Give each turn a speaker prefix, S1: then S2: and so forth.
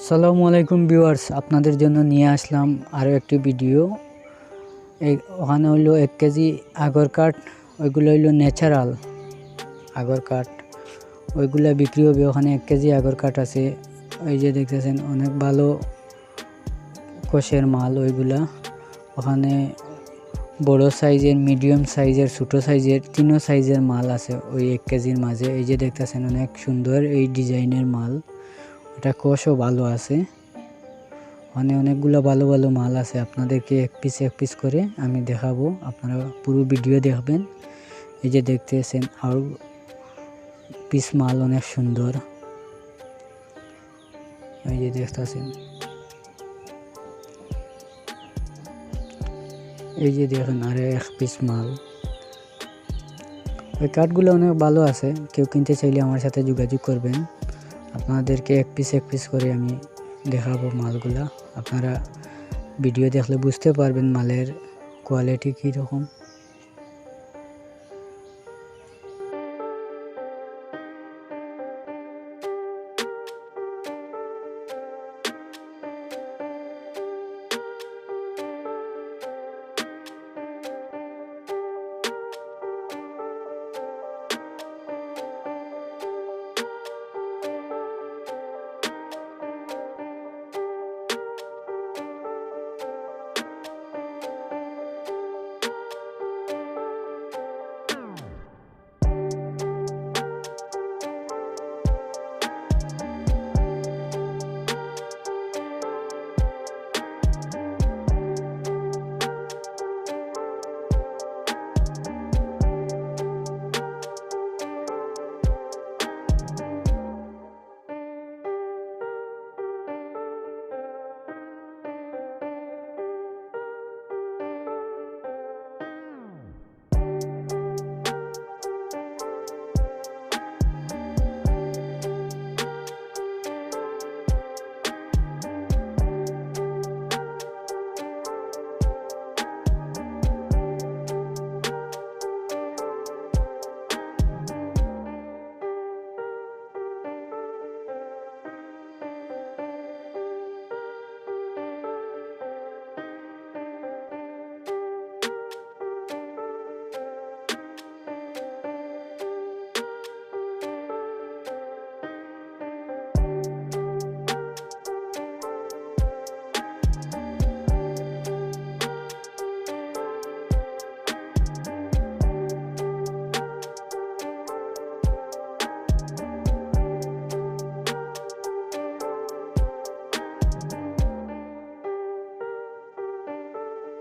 S1: আসসালামু আলাইকুম ভিউয়ার্স, আপনাদের জন্য নিয়ে আসলাম আরও একটি ভিডিও। এই ওখানে হইল এক কেজি আগর কাঠ, ওইগুলো হইল ন্যাচারাল আগর কাঠ। ওইগুলা বিক্রি হবে ওখানে এক কেজি আগর কাঠ আছে। ওই যে দেখতেছেন, অনেক ভালো কোষের মাল ওইগুলা। ওখানে বড় সাইজের, মিডিয়াম সাইজের, ছোটো সাইজের, তিনও সাইজের মাল আছে ওই এক কেজির মাঝে। এই যে দেখতেছেন, অনেক সুন্দর এই ডিজাইনের মাল। এটা কোষও ভালো আছে। মানে অনেকগুলো ভালো ভালো মাল আছে। আপনাদেরকে এক পিস এক পিস করে আমি দেখাবো। আপনারা পুরো ভিডিও দেখবেন। এই যে দেখতেছেন, আর পিস মাল অনেক সুন্দর। এই যে দেখতেছেন। এই যে দেখেন, আরে এক পিস মাল। ওই কাঠগুলো অনেক ভালো আছে। কেউ কিনতে চাইলে আমার সাথে যোগাযোগ করবেন। আপনাদেরকে এক পিস এক পিস করে আমি দেখাবো মালগুলা। আপনারা ভিডিও দেখলে বুঝতে পারবেন মালের কোয়ালিটি কীরকম।